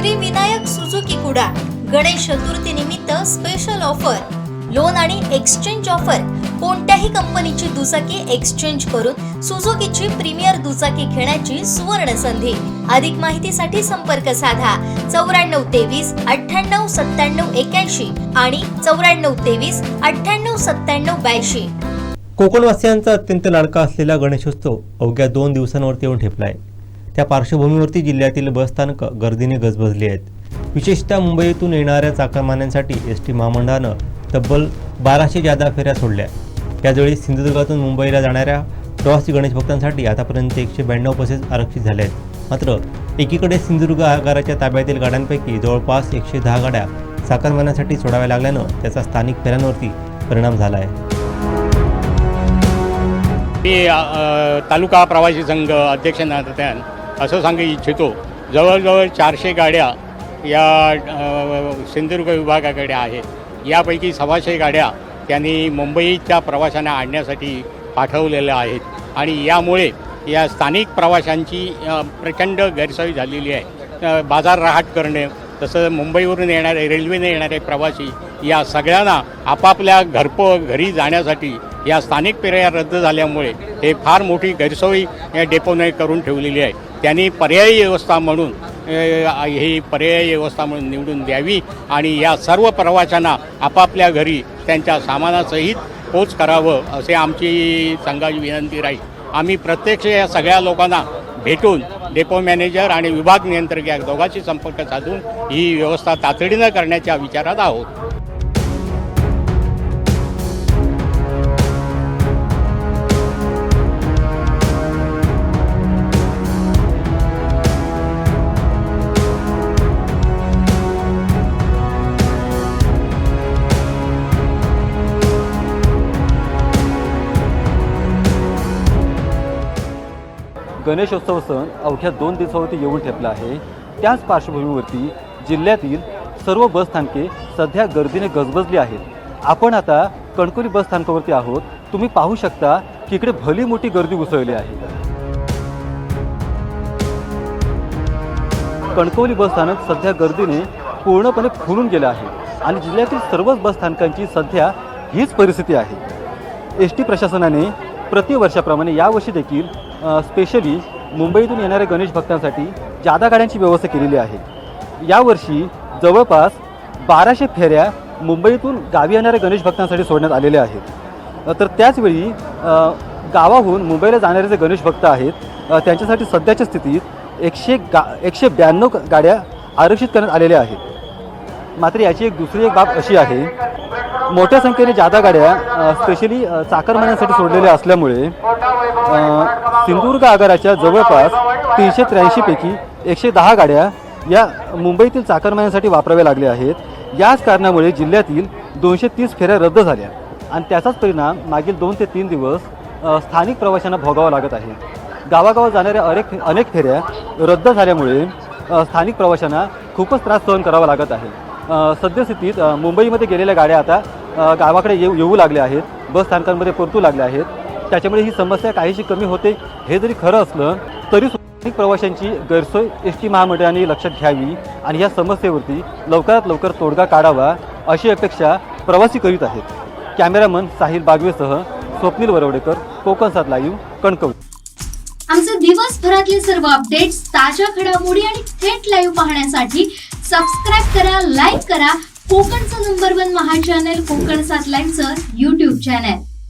Shri Vinayak Suzuki कुडा गणेश चतुर्थी निमित्त special offer loan आणि exchange offer कोणत्याही कंपनीची दुचाकी एक्सचेंज करून सुझुकीची प्रीमियर दुचाकी घेण्याची सुवर्ण संधी. अधिक माहितीसाठी संपर्क साधा. चौऱ्याण्णव तेवीस अठ्ठ्याण्णव सत्त्याण्णव एक्याऐंशी आणि चौऱ्याण्णव तेवीस अठ्ठ्याण्णव सत्त्याण्णव ब्याऐंशी. कोकणवासियांचा अत्यंत लाडका असलेला गणेशोत्सव अवघ्या दोन दिवसांवरती येऊन ठेपलाय. त्या पार्श्वभूमीवरती जिल्ह्यातील बसस्थानकं गर्दीने गजबजली आहेत. विशेषतः मुंबईतून येणाऱ्या चाकरमान्यांसाठी एस टी महामंडळानं तब्बल बाराशे जादा फेऱ्या सोडल्या. त्याचवेळी सिंधुदुर्गातून मुंबईला जाणाऱ्या प्रवासी गणेश भक्तांसाठी आतापर्यंत एकशे ब्याण्णव बसेस आरक्षित झाल्या आहेत. मात्र एकीकडे सिंधुदुर्ग आगाराच्या ताब्यातील गाड्यांपैकी जवळपास एकशे दहा गाड्या चाकरमान्यांसाठी सोडाव्या लागल्यानं त्याचा स्थानिक फेऱ्यांवरती परिणाम झाला आहे. मी तालुका प्रवासी संघ अध्यक्ष नात्यान असं सांगू इच्छितो. जवळजवळ चारशे गाड्या या सिंधुदुर्ग विभागाकडे आहेत. यापैकी सव्वाशे गाड्या त्यांनी मुंबईच्या प्रवाशांना आणण्यासाठी पाठवलेल्या आहेत. आणि यामुळे या स्थानिक प्रवाशांची प्रचंड गैरसोय झालेली आहे. बाजार रहाट करणे तसं मुंबईवरून येणारे रेल्वेने येणारे प्रवासी या सगळ्यांना आपापल्या घरपो घरी जाण्यासाठी या स्थानिक पेऱ्या रद्द झाल्यामुळे हे फार मोठी गैरसोयी या डेपोने करून ठेवलेली आहे. त्यांनी पर्यायी व्यवस्था म्हणून ही पर्यायी व्यवस्था म्हणून निवडून द्यावी आणि या सर्व प्रवाशांना आपापल्या घरी त्यांच्या सामानासहित पोच करावं असे आमची संघाची विनंती राहील. आम्ही प्रत्यक्ष या सगळ्या लोकांना भेटून डेपो मॅनेजर आणि विभाग नियंत्रक या दोघांशी संपर्क साधून ही व्यवस्था तातडीनं करण्याच्या विचारात आहोत. गणेशोत्सव सण अवघ्या दोन दिवसावरती येऊन ठेपला आहे. त्याच पार्श्वभूमीवरती जिल्ह्यातील सर्व बसस्थानके सध्या गर्दीने गजबजली आहेत. आपण आता कणकोली बसस्थानकावरती आहोत. तुम्ही पाहू शकता की इकडे भली मोठी गर्दी उसळली आहे. कणकवली बसस्थानक सध्या गर्दीने पूर्णपणे फुलून गेलं आहे आणि जिल्ह्यातील सर्वच बसस्थानकांची सध्या हीच परिस्थिती आहे. एस टी प्रशासनाने प्रतिवर्षाप्रमाणे यावर्षी देखील स्पेशली मुंबईतून येणाऱ्या गणेश भक्तांसाठी जादा गाड्यांची व्यवस्था केलेली आहे. यावर्षी जवळपास बाराशे फेऱ्या मुंबईतून गावी येणाऱ्या गणेश भक्तांसाठी सोडण्यात आलेल्या आहेत. तर त्याचवेळी गावाहून मुंबईला जाणारे जे गणेश भक्त आहेत त्यांच्यासाठी सध्याच्या स्थितीत एकशे गा एकशे ब्याण्णव गाड्या आरक्षित करण्यात आलेल्या आहेत. मात्र याची एक दुसरी एक बाब अशी आहे मोठ्या संख्येने जादा गाड्या स्पेशली चाकरमान्यांसाठी सोडलेल्या असल्यामुळे सिंधुदुर्ग आगाराच्या जवळपास तीनशे त्र्याऐंशीपैकी एकशे दहा गाड्या या मुंबईतील चाकरमान्यांसाठी वापराव्या लागल्या आहेत. याच कारणामुळे जिल्ह्यातील दोनशे तीस फेऱ्या रद्द झाल्या आणि त्याचाच परिणाम मागील दोन ते तीन दिवस स्थानिक प्रवाशांना भोगावा लागत आहे. गावागावात जाणाऱ्या अनेक अनेक फेऱ्या रद्द झाल्यामुळे स्थानिक प्रवाशांना खूपच त्रास सहन करावा लागत आहे. सद्यस्थितीत मुंबईमध्ये गेलेल्या गाड्या आता गावाकडे येऊ येऊ लागल्या आहेत. बस स्थानकांमध्ये परतू लागल्या आहेत. त्याच्यामुळे ही समस्या काहीशी कमी होते. हे जरी खरं असलं तरी अनेक प्रवाशांची गैरसोय एस टी महामंडळाने लक्षात घ्यावी आणि या समस्येवरती लवकरात लवकर तोडगा काढावा अशी अपेक्षा प्रवासी करीत आहेत. कॅमेरामन साहिल बागवेसह स्वप्नील वरवडेकर कोकण सात लाईव्ह कणकवली. आमचे दिवसभरातले सर्व अपडेट्स ताज्या घडामोडी आणि थेट लाईव्ह पाहण्यासाठी सबस्क्राईब करा लाईक करा. कोकणचं नंबर वन महा चॅनल कोकण सात लाईव्हचं युट्यूब चॅनल